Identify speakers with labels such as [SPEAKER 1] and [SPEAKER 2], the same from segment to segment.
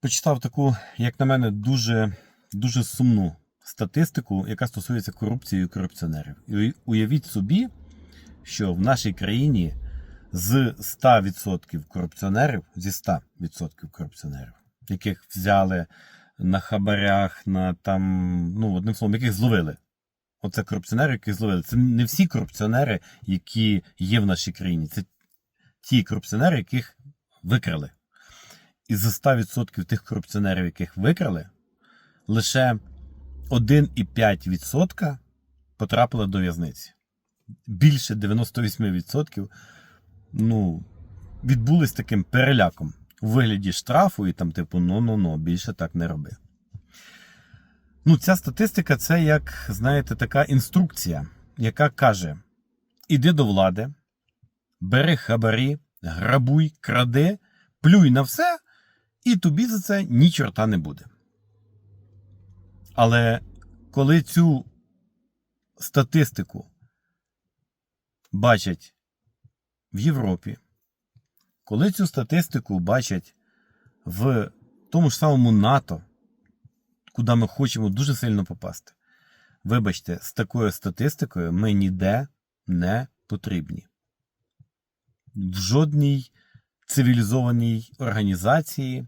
[SPEAKER 1] почитав таку, як на мене, дуже, дуже сумну статистику, яка стосується корупції і корупціонерів. І уявіть собі, що в нашій країні з 100% корупціонерів, зі 100% корупціонерів, яких взяли на хабарях, на там, ну, одним словом, яких зловили. Оце корупціонери, яких зловили. Це не всі корупціонери, які є в нашій країні. Це ті корупціонери, яких викрали. І з 100% тих корупціонерів, яких викрали, лише 1,5% потрапили до в'язниці. Більше 98% ну, відбулись таким переляком у вигляді штрафу і там, типу, ну-ну-ну, більше так не роби. Ну, ця статистика це як, знаєте, така інструкція, яка каже: іди до влади, бери хабарі, грабуй, кради, плюй на все, і тобі за це ні чорта не буде. Але коли цю статистику бачать в Європі, коли цю статистику бачать в тому ж самому НАТО, куди ми хочемо дуже сильно попасти, вибачте, з такою статистикою ми ніде не потрібні. В жодній цивілізованій організації,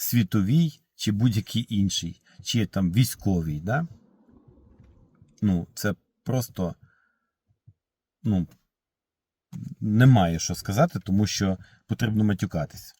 [SPEAKER 1] світовій чи будь-який інший, чи там військовій, да? Ну, це просто ну, немає що сказати, тому що потрібно матюкатись.